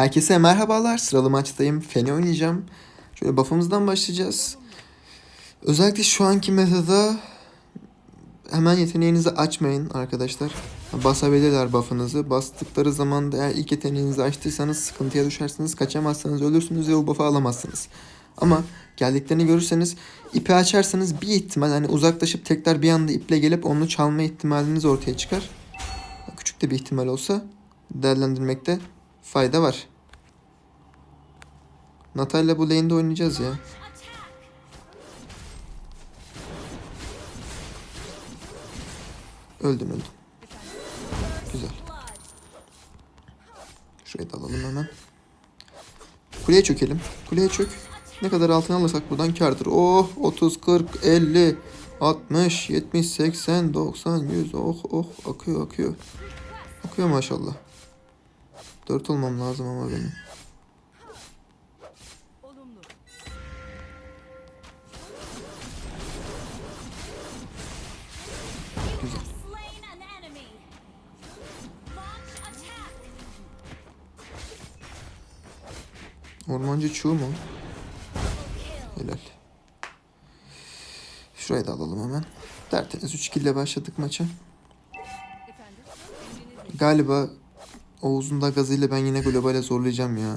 Herkese merhabalar. Sıralı maçtayım. Feni oynayacağım. Şöyle buff'ımızdan başlayacağız. Özellikle şu anki metada hemen yeteneğinizi açmayın arkadaşlar. Basabilirler buff'ınızı. Bastıkları zaman da eğer ilk yeteneğinizi açtıysanız sıkıntıya düşersiniz. Kaçamazsanız ölürsünüz ve o buff'ı alamazsınız. Ama geldiklerini görürseniz ipi açarsanız bir ihtimal hani uzaklaşıp tekrar bir anda iple gelip onu çalma ihtimaliniz ortaya çıkar. Küçük de bir ihtimal olsa değerlendirmekte fayda var. Natalya bu lane'de oynayacağız ya. Öldün öldün. Güzel. Şurayı da alalım hemen. Kuleye çökelim. Kuleye çök. Ne kadar altın alırsak buradan kardır. Oh 30, 40, 50, 60, 70, 80, 90, 100. Oh oh akıyor akıyor. Akıyor maşallah. 4 olmam lazım ama benim. Ormancı çuğu mu? Helal. Şurayı da alalım hemen. Tertemiz 3 kill ile başladık maça. Galiba Oğuz'un da gazıyla ben yine globale zorlayacağım ya.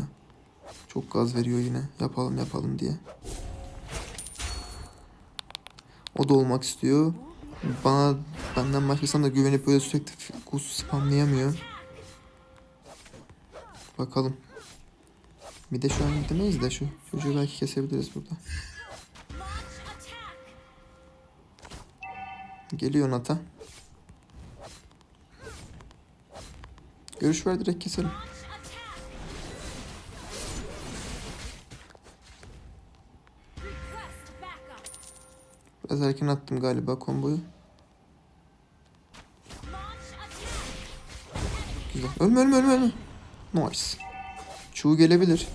Çok gaz veriyor yine. Yapalım yapalım diye. O da olmak istiyor. Bana benden başkasına da güvenip böyle sürekli kus spamlayamıyor. Bakalım. Bir de şu an gidemeyiz de şu çocuğu belki kesebiliriz burada. Geliyor Nata. Görüş ver direkt keselim. Biraz erken attım galiba komboyu. Güzel. Ölme ölme ölme ölme. Nice. Çuğ gelebilir.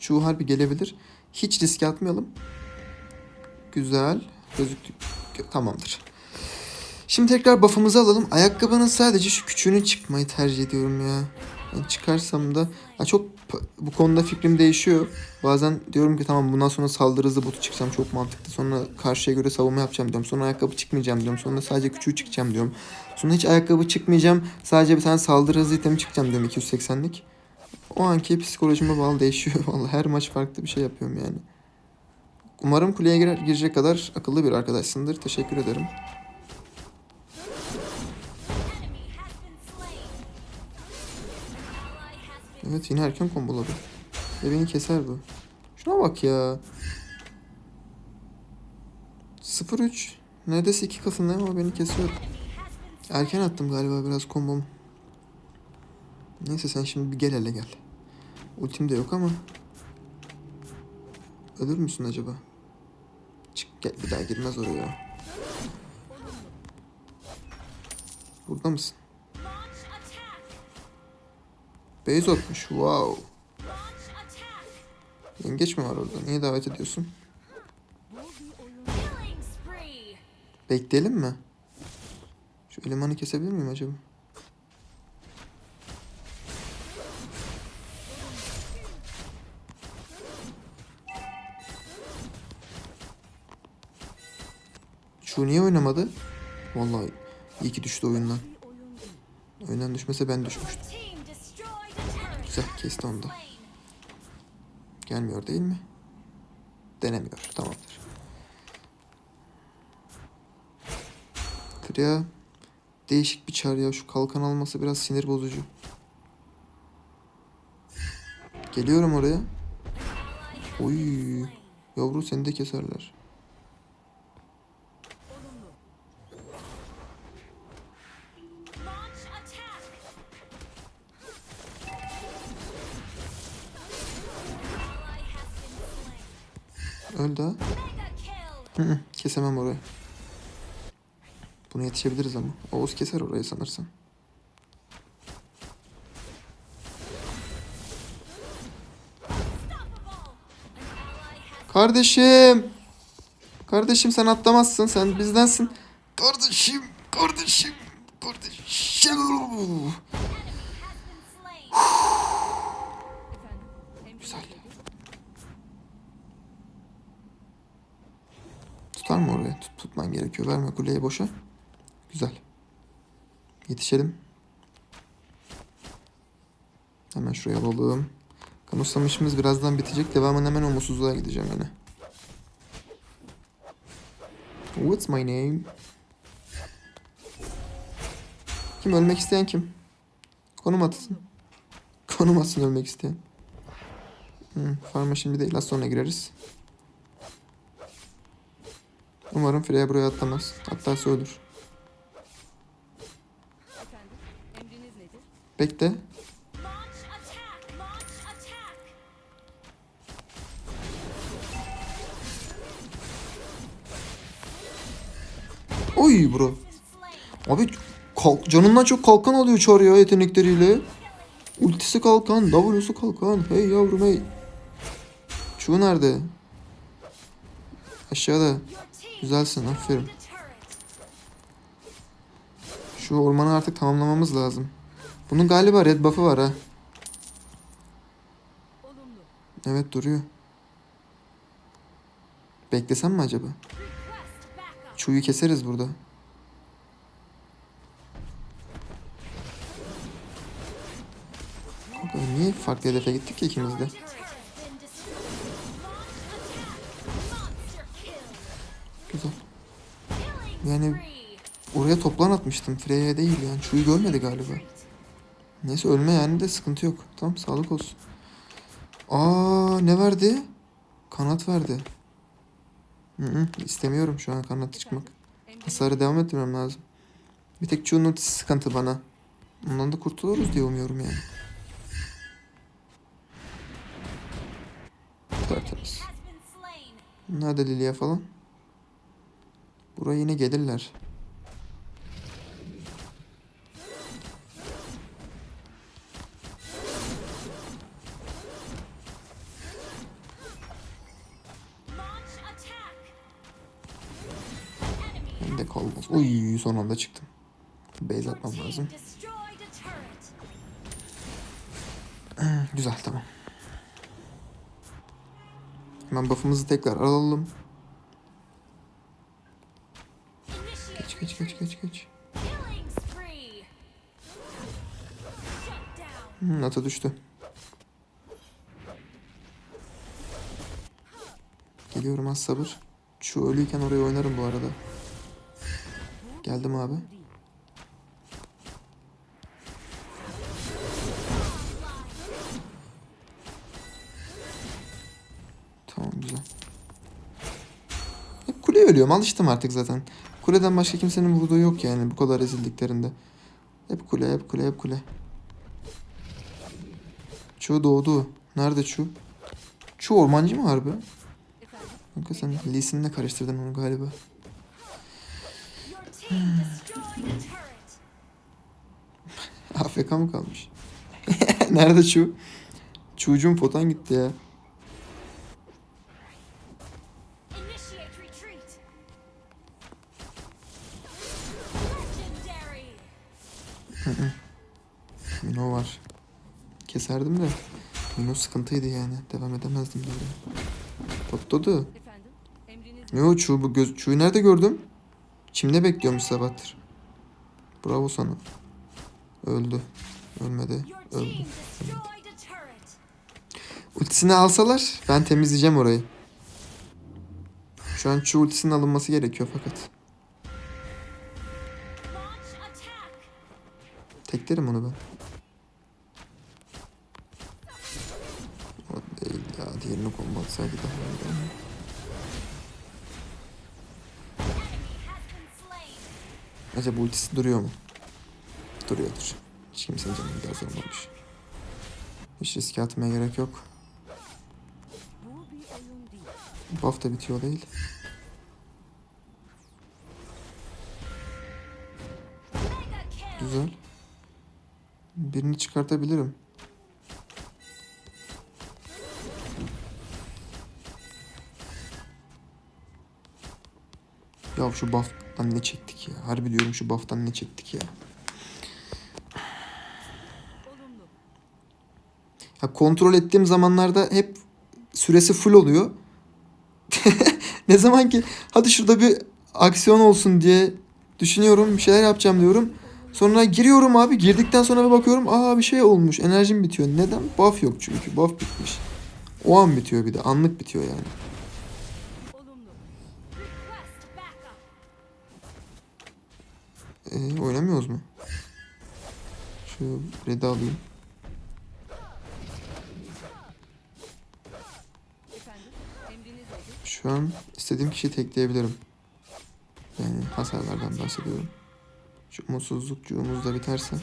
Çuğ harbi gelebilir. Hiç riske atmayalım. Güzel. Gözüktü. Gö- Tamamdır. Şimdi tekrar buff'ımızı alalım. Ayakkabının sadece şu küçüğünü çıkmayı tercih ediyorum ya. Yani çıkarsam da ya çok bu konuda fikrim değişiyor. Bazen diyorum ki tamam bundan sonra saldırı hızı botu çıksam çok mantıklı. Sonra karşıya göre savunma yapacağım diyorum. Sonra ayakkabı çıkmayacağım diyorum. Sonra sadece küçüğü çıkacağım diyorum. Sonra hiç ayakkabı çıkmayacağım. Sadece bir tane saldırı hızı itemi çıkacağım diyorum 280'lik. O anki psikolojime bağlı değişiyor. Vallahi her maç farklı bir şey yapıyorum yani. Umarım kuleye girer, girecek kadar akıllı bir arkadaşsındır. Teşekkür ederim. Evet yine erken komboladı. Ve beni keser bu. Şuna bak ya. 0-3. Neredeyse iki katındayım ama beni kesiyor. Erken attım galiba biraz kombomu. Neyse sen şimdi bir gel hele gel. Ultim de yok ama. Ölür müsün acaba? Çık gel bir daha girmez oraya. Burada mısın? Base atmış. Wow. Yengeç mi var orada? Niye davet ediyorsun? Bekleyelim mi? Şu elemanı kesebilir miyim acaba? Şu niye oynamadı? Vallahi iyi ki düştü oyundan. Oyundan düşmese ben düşmüştüm. Güzel kesti onu da. Gelmiyor değil mi? Denemiyor. Tamamdır. Tria değişik bir çar ya. Şu kalkan alması biraz sinir bozucu. Geliyorum oraya. Oy. Yavru seni de keserler. Buna yetişebiliriz ama. Oğuz keser orayı sanırsam. Kardeşim. Kardeşim sen atlamazsın. Sen bizdensin. Kardeşim. Kardeşim. Kardeşim. Güzel. Tutar mı oraya? Tut, tutman gerekiyor. Verme kuleyi boşa. Yetişelim. Hemen şuraya alalım. Kanuslam işimiz birazdan bitecek. Devamın hemen umutsuzluğa gideceğim yine. What's my name? Kim ölmek isteyen kim? Konum atsın. Konum atsın ölmek isteyen. Hmm, farma şimdi değil az sonra gireriz. Umarım Freya buraya atlamaz. Hatta ölür. Bekle. Oy bro. Abi kalk, canından çok kalkan alıyor Char ya yetenekleriyle. Ultisi kalkan, W'su kalkan. Hey yavrum hey. Şu nerede? Aşağıda. Güzelsin aferin. Şu ormanı artık tamamlamamız lazım. Bunun galiba red buff'ı var ha. Evet duruyor. Beklesem mi acaba? Çuyu keseriz burada. Niye farklı hedefe gittik ki ikimiz de? Güzel. Yani-! Oraya toplan atmıştım. Freya'ya değil yani. Çuyu görmedi galiba. Neyse ölme yani de sıkıntı yok. Tamam sağlık olsun. Aa ne verdi? Kanat verdi. Hı hı, istemiyorum şu an kanat çıkmak. Hasarı devam ettirmem lazım. Bir tek ultisi sıkıntı bana. Ondan da kurtuluruz diye umuyorum yani. Tertemiz. Nerede Lilia falan? Buraya yine gelirler. Uy son anda çıktım. Base atmam lazım. Güzel tamam. Hemen buff'ımızı tekrar alalım. Geç geç geç geç geç. Hmm, ata düştü. Geliyorum az sabır. Şu ölüyken oraya oynarım bu arada. Geldim abi. Tamam güzel. Hep kuleye ölüyorum. Alıştım artık zaten. Kuleden başka kimsenin vurduğu yok yani bu kadar ezildiklerinde. Hep kule, hep kule, hep kule. Çu doğdu. Nerede Çu? Çu ormancı mı harbi? Kanka sen Lee Sin'le karıştırdın onu galiba. AFK mı kalmış? Nerede Çu? Çuğcuğum potan gitti ya. Mino var. Keserdim de. Mino sıkıntıydı yani. Devam edemezdim böyle. Efendim, emriniz Yo çuğu bu göz çuğu nerede gördüm? Çimde bekliyormuş sabahtır. Bravo sana. Öldü. Ölmedi. Öldü. turret. Ultisini alsalar ben temizleyeceğim orayı. Şu an çuğ ultisinin alınması gerekiyor fakat. Teklerim onu ben. O değil ya. Diğerini combo atsaydı daha iyiydi Acaba ultisi duruyor mu? Duruyordur. Hiç kimsenin canını bir daha zorlamış. Hiç riske atmaya gerek yok. Buff da bitiyor değil. Güzel. Birini çıkartabilirim. Ya şu buff'tan ne çektik ya? Harbi diyorum şu buff'tan ne çektik ya? Ya kontrol ettiğim zamanlarda hep süresi full oluyor. ne zaman ki hadi şurada bir aksiyon olsun diye düşünüyorum. Bir şeyler yapacağım diyorum. Sonra giriyorum abi. Girdikten sonra bir bakıyorum. Aa bir şey olmuş. Enerjim bitiyor. Neden? Buff yok çünkü. Buff bitmiş. O an bitiyor bir de. Anlık bitiyor yani. Ee, oynamıyoruz mu? Red'i alayım. Şu an istediğim kişiyi tekleyebilirim. Yani hasarlardan bahsediyorum. Şu umutsuzlukcuğumuz da biterse.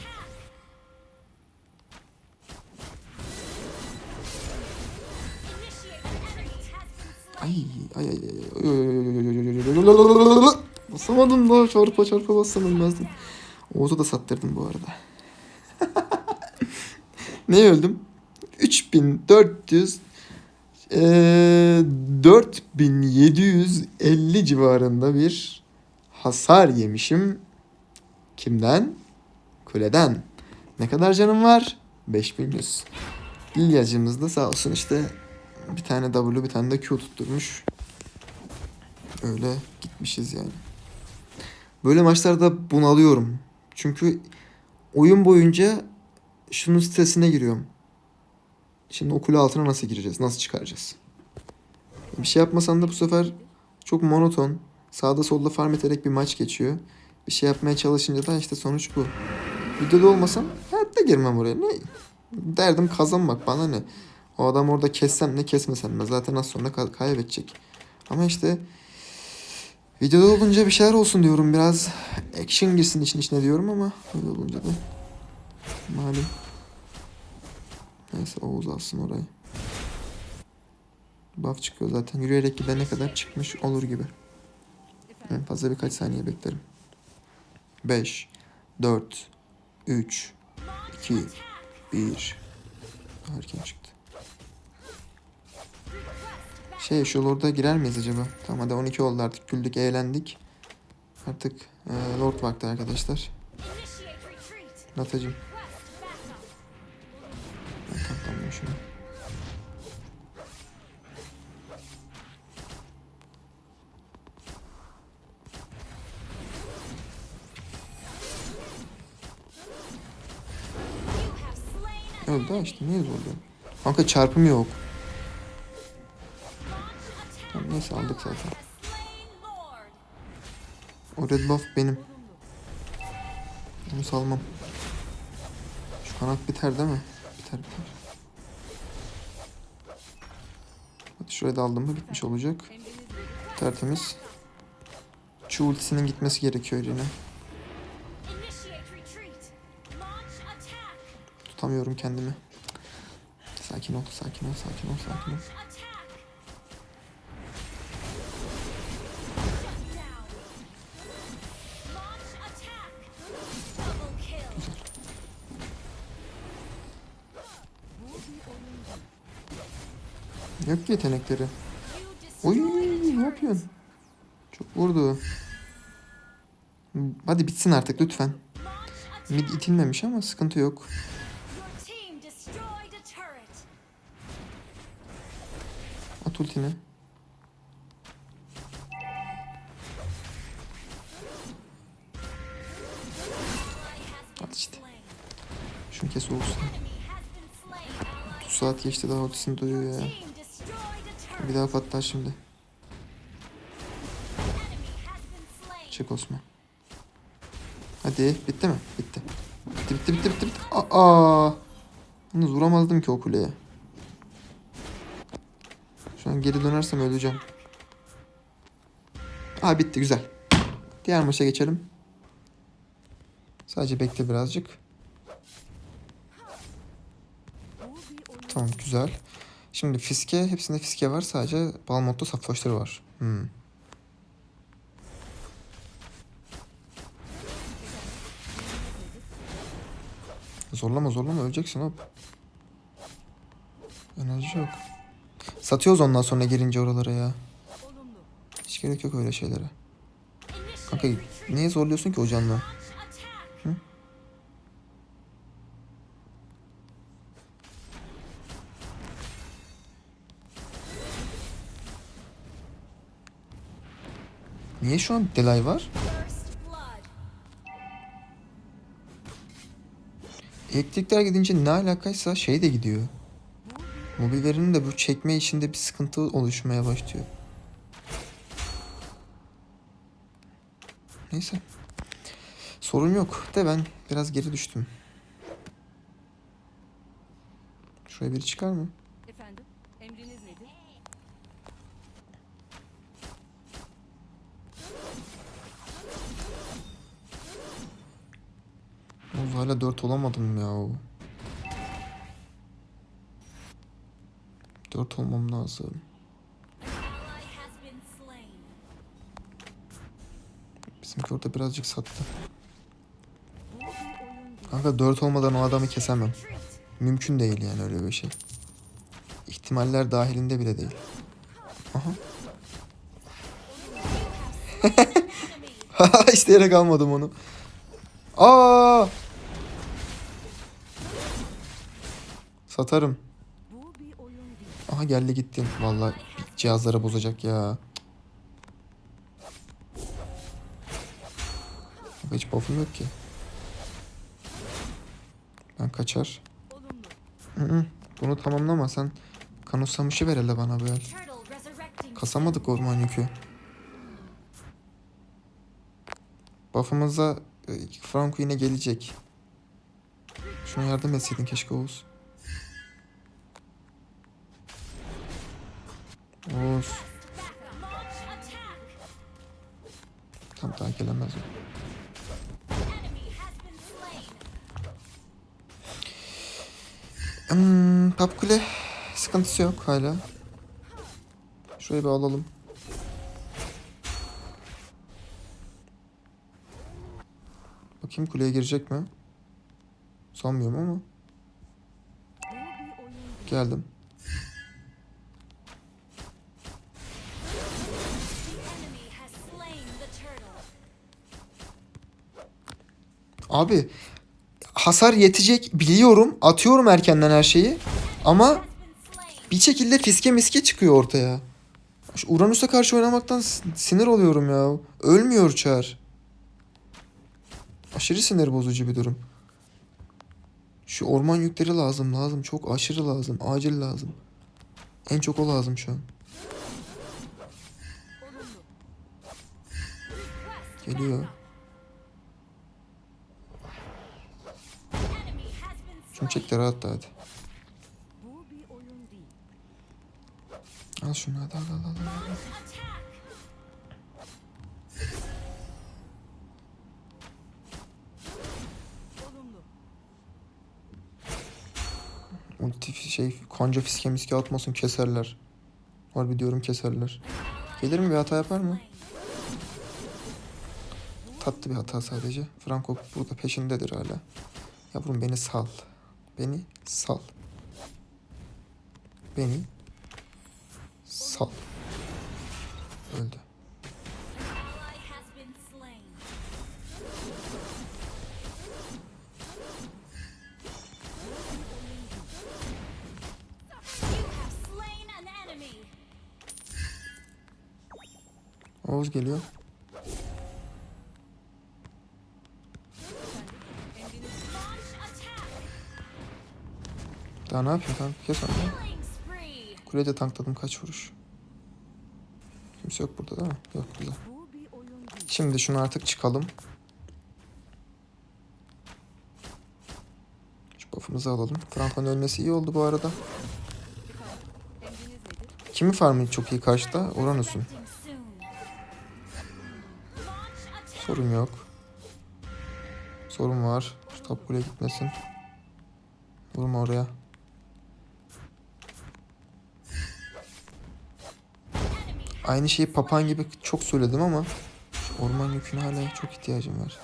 Initiate enemy has been Ay slain. ay ay ay. ay. Basamadım da çarpa çarpa bassam ölmezdim. Oğuz'a da sattırdım bu arada. ne öldüm? 3400 eee 4750 civarında bir hasar yemişim. Kimden? Kuleden. Ne kadar canım var? 5100. İlyacımız da sağ olsun işte bir tane W bir tane de Q tutturmuş. Öyle gitmişiz yani. Böyle maçlarda bunalıyorum. Çünkü oyun boyunca şunun stresine giriyorum. Şimdi o kule altına nasıl gireceğiz? Nasıl çıkaracağız? Bir şey yapmasan da bu sefer çok monoton. Sağda solda farm ederek bir maç geçiyor. Bir şey yapmaya çalışınca da işte sonuç bu. Videoda olmasam hayatta girmem oraya. Ne? Derdim kazanmak bana ne? O adam orada kessem ne kesmesem ne zaten az sonra kay- kaybedecek. Ama işte videoda olunca bir şeyler olsun diyorum biraz action girsin için içine diyorum ama öyle olunca da malum. Neyse Oğuz alsın orayı. Buff çıkıyor zaten. Yürüyerek gidene kadar çıkmış olur gibi. En fazla birkaç saniye beklerim. 5, 4, 3, 2, 1. Erken çıktı. Şey şu Lord'a girer miyiz acaba? Tamam hadi 12 oldu artık. Güldük, eğlendik. Artık e, Lord vakti arkadaşlar. Natacım. Ben tamam şunu. Niye zorluyorsun? Kanka çarpım yok. Neyse aldık zaten. O red buff benim. Onu salmam. Şu kanat biter değil mi? Biter biter. Hadi şurayı da aldım mı bitmiş olacak. Tertemiz. Şu ultisinin gitmesi gerekiyor yine. Tutamıyorum kendimi. Sakin ol, sakin ol, sakin ol, sakin ol. Ki yetenekleri. Oy ne yapıyorsun? Çok vurdu. Hadi bitsin artık lütfen. Mid itilmemiş ama sıkıntı yok. At ultini. Al işte. Şunu kes olsun. Enemy has been slain. Ally 30 saat geçti daha ultisini duyuyor ya. Bir daha patlar şimdi. Çek Osman. Hadi bitti mi? Bitti. Bitti bitti bitti bitti. bitti. Aa! Yalnız vuramazdım ki o kuleye. Şu an geri dönersem öleceğim. Aa bitti güzel. Diğer maça geçelim. Sadece bekle birazcık. Tamam güzel. Şimdi fiske, hepsinde fiske var. Sadece Balmot'ta saffoşları var. Hmm. Zorlama zorlama öleceksin hop. Enerji yok. Satıyoruz ondan sonra girince oralara ya. Hiç gerek yok öyle şeylere. Kanka niye zorluyorsun ki o canlı? Niye şu an delay var? Elektrikler gidince ne alakaysa şey de gidiyor. Mobil verinin de bu çekme işinde bir sıkıntı oluşmaya başlıyor. Neyse. Sorun yok. De ben biraz geri düştüm. Şuraya biri çıkar mı? Hala 4 olamadım ya. 4 olmam lazım. Bizimki orada birazcık sattı. Kanka 4 olmadan o adamı kesemem. Mümkün değil yani öyle bir şey. İhtimaller dahilinde bile değil. Aha. İsteyerek almadım onu. Aa! Satarım. Aha geldi gittin. Vallahi cihazlara bozacak ya. Hiç buff'um yok ki. Ben kaçar. Hı hı. Bunu tamamlama sen. Kanıtsamışı ver hele bana böyle. Kasamadık orman yükü. Buff'ımıza e, Franco yine gelecek. Şuna yardım etseydin keşke Oğuz. Attack. Tam has been slain. Hmm, Top Kule sıkıntısı yok hala. Şurayı bir alalım. Bakayım kuleye girecek mi? Sanmıyorum ama. Geldim. Abi hasar yetecek biliyorum. Atıyorum erkenden her şeyi. Ama bir şekilde fiske miske çıkıyor ortaya. Şu Uranüs'e karşı oynamaktan sinir oluyorum ya. Ölmüyor Çar. Aşırı sinir bozucu bir durum. Şu orman yükleri lazım lazım. Çok aşırı lazım. Acil lazım. En çok o lazım şu an. Geliyor. Rahat da hadi. Al şunu hadi al al al. al. Ulti şey kanca fiske miske atmasın keserler. Harbi diyorum keserler. Gelir mi bir hata yapar mı? Tatlı bir hata sadece. Franco burada peşindedir hala. Yavrum beni sal. Beni sal. Beni sal. Öldü. Ally has Daha ne yapıyor kanka? Kes onu. Kulede tankladım kaç vuruş. Kimse yok burada değil mi? Yok güzel. Şimdi şunu artık çıkalım. Şu buff'ımızı alalım. Franco'nun ölmesi iyi oldu bu arada. Emriniz nedir? Kimin farmı çok iyi karşıda? Attack. Sorun yok. Sorun var. Şu top gitmesin. Vurma oraya. Aynı şeyi papan gibi çok söyledim ama orman yüküne hala çok ihtiyacım var.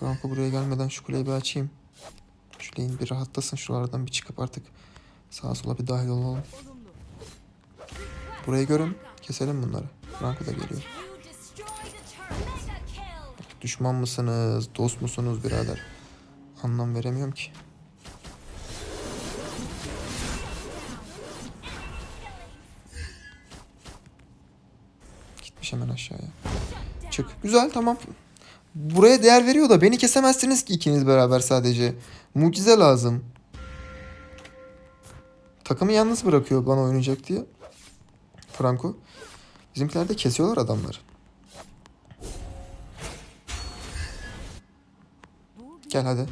Franco buraya gelmeden şu kuleyi bir açayım. Şu lane bir rahatlasın. Şuralardan bir çıkıp artık sağa sola bir dahil olalım. Burayı görün. Keselim bunları. Franco da geliyor. Düşman mısınız? Dost musunuz birader? Anlam veremiyorum ki. Hemen aşağıya. Çık. Güzel tamam. Buraya değer veriyor da beni kesemezsiniz ki ikiniz beraber sadece. Mucize lazım. Takımı yalnız bırakıyor bana oynayacak diye. Franco. Bizimkiler de kesiyorlar adamları. Gel hadi.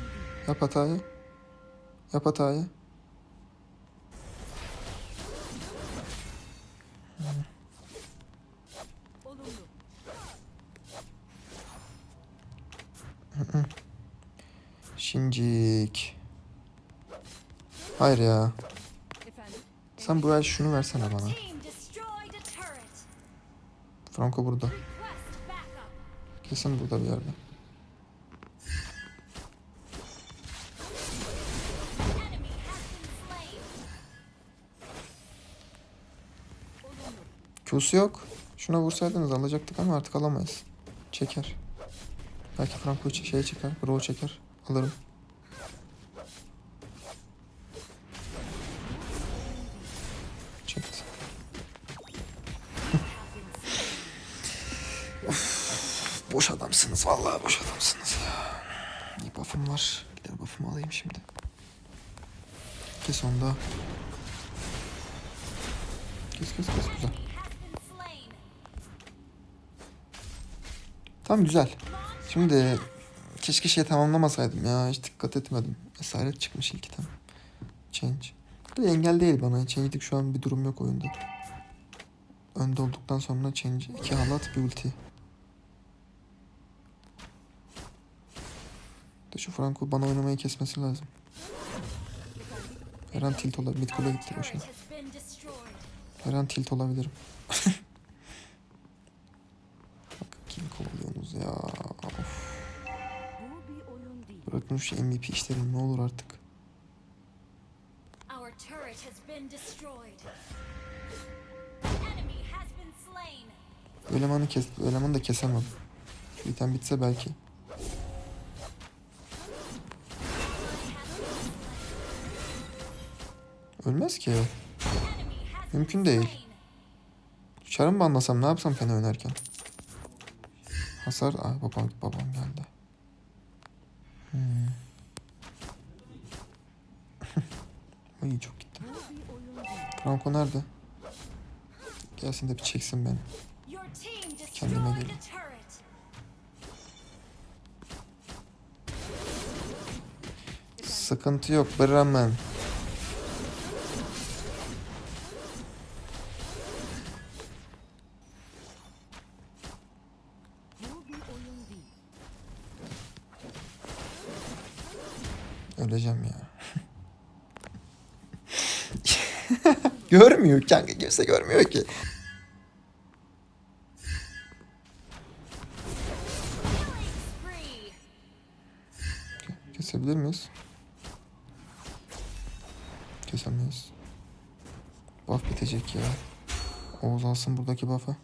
Yap hatayı. Yap hatayı. Şincik. Hayır ya. Sen bu el şunu versene bana. Franco burada. Kesin burada bir yerde. Q'su yok. Şuna vursaydınız alacaktık ama artık alamayız. Çeker. Belki Franco şey çeker. Bro çeker. Alırım. Boş adamsınız. Vallahi boş adamsınız. İyi buff'ım var. Gider buff'ımı alayım şimdi. Kes onu. Kes kes kes güzel. Tamam güzel. Şimdi keşke şey tamamlamasaydım ya. Hiç dikkat etmedim. Esaret çıkmış ilk item. Change. Bu engel değil bana. Change'lik şu an bir durum yok oyunda. Önde olduktan sonra change. iki halat bir ulti. De şu Franco bana oynamayı kesmesi lazım. Her an tilt olabilir. Mid kule gitti boşuna. Her an tilt olabilirim. Bak kim kovalıyorsunuz ya. Of. Bırakın şu MVP işlerini ne olur artık. Elemanı kes, elemanı da kesemem. Şu item bitse belki. Ölmez ki. Mümkün değil. slain. Çarı mı banlasam ne yapsam fena oynarken. Hasar... Ay babam, babam geldi. Hmm. Ay çok gitti. Franco nerede? Gelsin de bir çeksin beni. Kendime turret. Sıkıntı yok. Bremen. Bu bir oyun değil. Öleceğim ya. görmüyor kanka kimse görmüyor ki. Kesebilir miyiz? Kesemeyiz. Buff bitecek ya. Oğuz alsın buradaki buff'ı.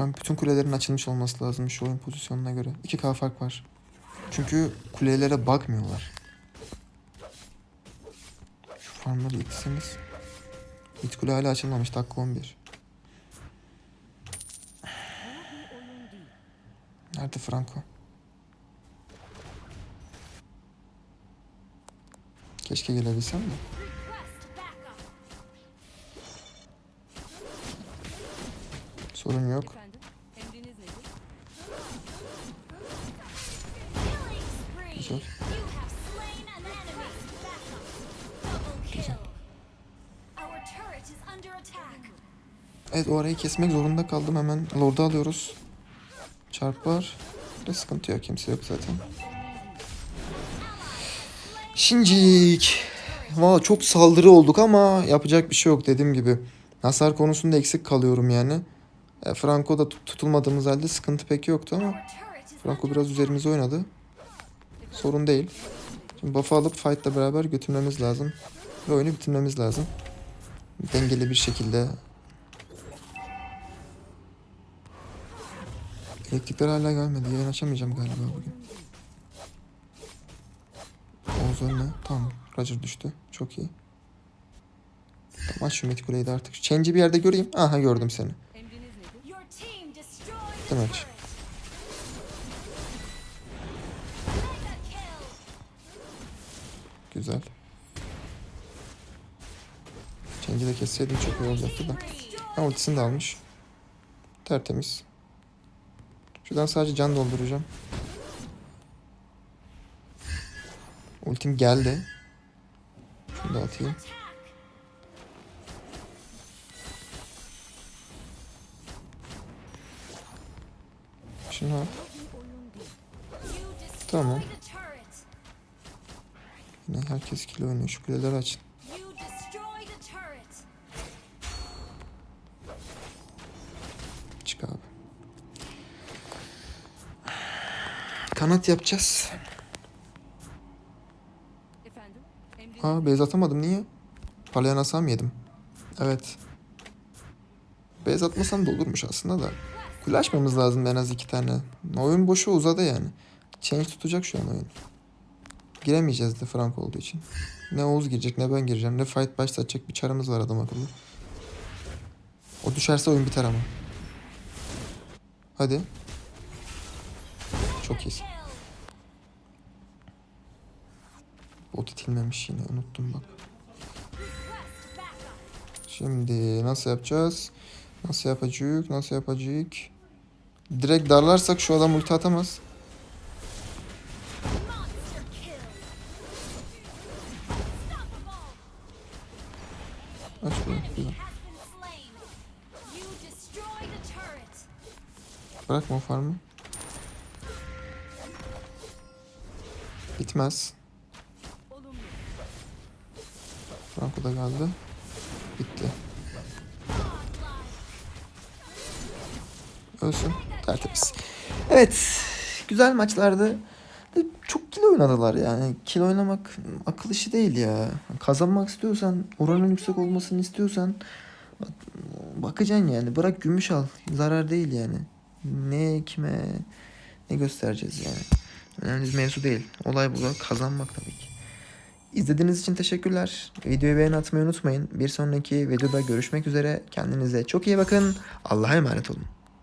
Şu an bütün kulelerin açılmış olması lazım şu oyun pozisyonuna göre. 2K fark var. Çünkü kulelere bakmıyorlar. Şu farmları yetişseniz. Mid kule hala açılmamış dakika 11. Bu bir oyun değil. Nerede Franco? Keşke gelebilsem de. Sorun yok. Attack. Evet o arayı kesmek zorunda kaldım. Hemen Lord'u alıyoruz. Çarp var. Bir sıkıntı yok. Kimse yok zaten. Şincik. Valla çok saldırı olduk ama yapacak bir şey yok dediğim gibi. Hasar konusunda eksik kalıyorum yani. E, Franco'da tut- tutulmadığımız halde sıkıntı pek yoktu ama Franco biraz üzerimize oynadı. Sorun değil. Şimdi buff'ı alıp fight'la beraber götürmemiz lazım. Ve oyunu bitirmemiz lazım. Dengeli bir şekilde. Elektrikler hala gelmedi. Yayın açamayacağım galiba bugün. Oğuz önüne. Tamam. Roger düştü. Çok iyi. Tamam aç şu de artık. Change'i bir yerde göreyim. Aha gördüm seni. Emriniz Güzel. Change'i de kesseydim çok iyi olacaktı da. Ha ultisini de almış. Tertemiz. Şuradan sadece can dolduracağım. Ultim geldi. Şunu da atayım. Şunu al. Tamam. Yine herkes kilo oynuyor. Şu kuleleri açın. Çık abi. Kanat yapacağız. Aa beyaz atamadım niye? Parlayan hasar mı yedim? Evet. Beyaz atmasam da olurmuş aslında da. Kule açmamız lazım en az iki tane. Oyun boşu uzadı yani. Change tutacak şu an oyun. Giremeyeceğiz de Frank olduğu için. Ne Oğuz girecek ne ben gireceğim. Ne fight başlatacak bir çarımız var adam akıllı. O düşerse oyun biter ama. Hadi. Çok iyisin. Bot itilmemiş yine unuttum bak. Şimdi nasıl yapacağız? Nasıl yapacak? Nasıl yapacak? Direkt darlarsak şu adam ulti atamaz. Aç bunu. Güzel. Bırakma farmı. Bitmez. Franco da geldi. Bitti. Ölsün. Tertemiz. Evet. Güzel maçlardı. Çok kilo oynadılar yani. Kilo oynamak akıl işi değil ya. Kazanmak istiyorsan, oranın yüksek olmasını istiyorsan bakacaksın yani. Bırak gümüş al. Zarar değil yani. Ne kime ne göstereceğiz yani. Önemli bir mevzu değil. Olay burada kazanmak tabii ki. İzlediğiniz için teşekkürler. Videoyu beğen atmayı unutmayın. Bir sonraki videoda görüşmek üzere. Kendinize çok iyi bakın. Allah'a emanet olun.